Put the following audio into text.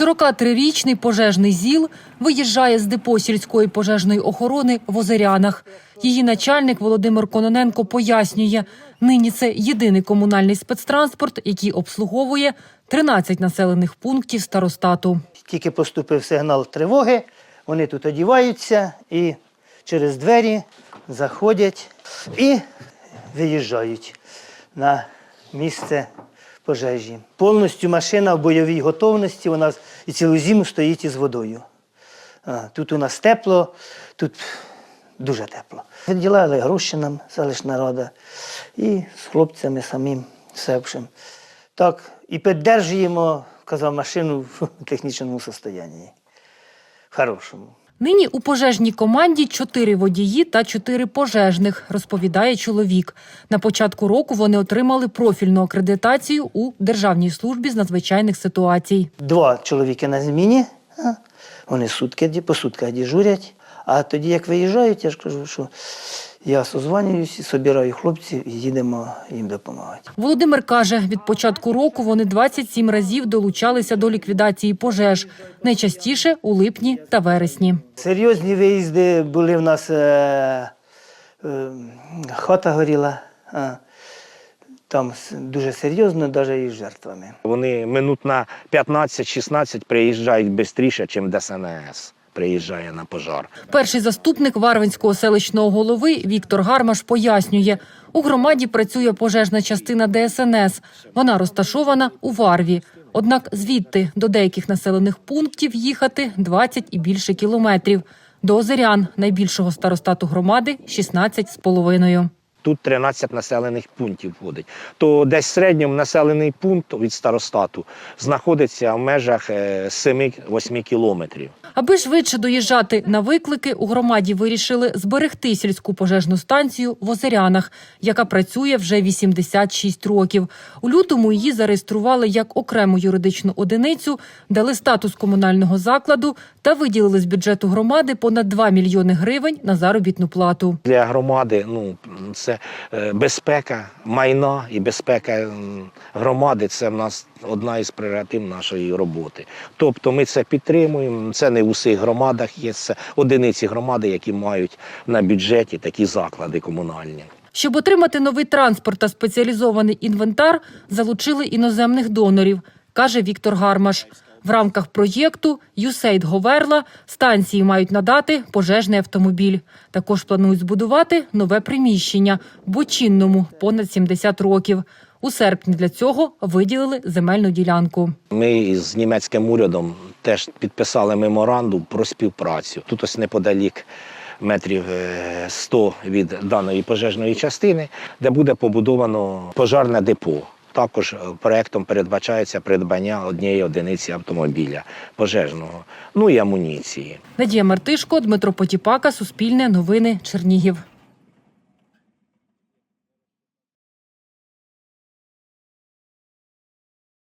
43-річний пожежний ЗІЛ виїжджає з депо сільської пожежної охорони в Озерянах. Її начальник Володимир Кононенко пояснює, нині це єдиний комунальний спецтранспорт, який обслуговує 13 населених пунктів старостату. Тільки поступив сигнал тривоги, вони тут одіваються і через двері заходять і виїжджають на місце пожежі. Повністю машина в бойовій готовності, вона і цілу зиму стоїть із водою. Тут у нас тепло, тут дуже тепло. Відділяли гроші нам, селищна рада, і з хлопцями самим севшим. Так, і піддержуємо, казав, машину в технічному. В хорошому. Нині у пожежній команді чотири водії та чотири пожежних, розповідає чоловік. На початку року вони отримали профільну акредитацію у Державній службі з надзвичайних ситуацій. Два чоловіки на зміні, вони сутки, по сутках діжурять. А тоді, як виїжджають, я ж кажу, що я созванююсь, собираю хлопців і їдемо їм допомагати. Володимир каже, від початку року вони 27 разів долучалися до ліквідації пожеж, найчастіше у липні та вересні. Серйозні виїзди були в нас, е, е, хата горіла. А, там дуже серйозно, навіть із жертвами. Вони минут на 15-16 приїжджають швидше, ніж ДСНС приїжджає на пожар. Перший заступник Варвинського селищного голови Віктор Гармаш пояснює, у громаді працює пожежна частина ДСНС. Вона розташована у Варві. Однак звідти до деяких населених пунктів їхати 20 і більше кілометрів. До Озерян, найбільшого старостату громади, 16 з половиною. Тут 13 населених пунктів входить. То десь в середньому населений пункт від старостату знаходиться в межах е, 7-8 кілометрів. Аби швидше доїжджати на виклики, у громаді вирішили зберегти сільську пожежну станцію в Озерянах, яка працює вже 86 років. У лютому її зареєстрували як окрему юридичну одиницю, дали статус комунального закладу та виділили з бюджету громади понад 2 мільйони гривень на заробітну плату. Для громади ну, це е, безпека майна і безпека громади це в нас одна із прерогатив нашої роботи. Тобто ми це підтримуємо. Це не в усіх громадах є. Це одиниці громади, які мають на бюджеті такі заклади комунальні. Щоб отримати новий транспорт та спеціалізований інвентар, залучили іноземних донорів, каже Віктор Гармаш. В рамках проєкту «ЮСЕЙД Говерла станції мають надати пожежний автомобіль. Також планують збудувати нове приміщення бочинному понад 70 років. У серпні для цього виділили земельну ділянку. Ми з німецьким урядом теж підписали меморандум про співпрацю. Тут ось неподалік метрів е, 100 від даної пожежної частини, де буде побудовано пожарне депо. Також е, проектом передбачається придбання однієї одиниці автомобіля пожежного, ну і амуніції. Надія Мартишко, Дмитро Потіпака, Суспільне новини, Чернігів.